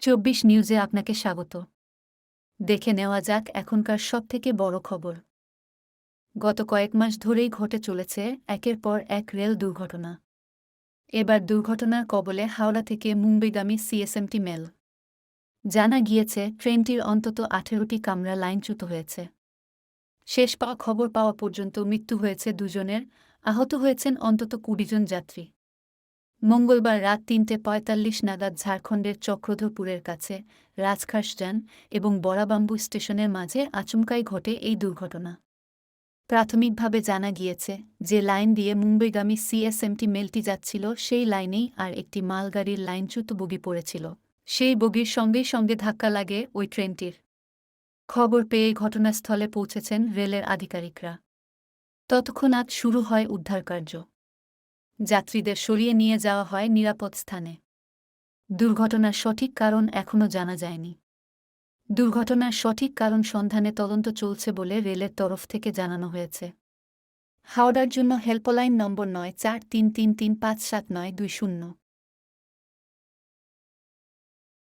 চব্বিশ নিউজে আপনাকে স্বাগত। দেখে নেওয়া যাক এখনকার সবথেকে বড় খবর। গত কয়েক মাস ধরেই ঘটে চলেছে একের পর এক রেল দুর্ঘটনা। এবার দুর্ঘটনার কবলে হাওড়া থেকে মুম্বইগামী সিএসএমটি মেল। জানা গিয়েছে, ট্রেনটির অন্তত আঠেরোটি কামরা লাইনচ্যুত হয়েছে। শেষ পাওয়া খবর পাওয়া পর্যন্ত মৃত্যু হয়েছে দুজনের, আহত হয়েছেন অন্তত কুড়িজন যাত্রী। মঙ্গলবার রাত তিনটে পঁয়তাল্লিশ নাগাদ ঝাড়খণ্ডের চক্রধরপুরের কাছে রাজখাসযান এবং বড়াবাম্বু স্টেশনের মাঝে আচমকাই ঘটে এই দুর্ঘটনা। প্রাথমিকভাবে জানা গিয়েছে যে লাইন দিয়ে মুম্বইগামী সিএসএমটি মেলটি যাচ্ছিল, সেই লাইনেই আর একটি মালগাড়ির লাইনচ্যুত বগি পড়েছিল। সেই বগির সঙ্গেই সঙ্গে ধাক্কা লাগে ওই ট্রেনটির। খবর পেয়ে ঘটনাস্থলে পৌঁছেছেন রেলের আধিকারিকরা। তৎক্ষণাৎ শুরু হয় উদ্ধারকার্য। যাত্রীদের সরিয়ে নিয়ে যাওয়া হয় নিরাপদ স্থানে। দুর্ঘটনার সঠিক কারণ এখনও জানা যায়নি। দুর্ঘটনার সঠিক কারণ সন্ধানে তদন্ত চলছে বলে রেলের তরফ থেকে জানানো হয়েছে। হাওড়ার জন্য হেল্পলাইন নম্বর নয় চার তিন তিন তিন পাঁচ সাত নয় দুই শূন্য।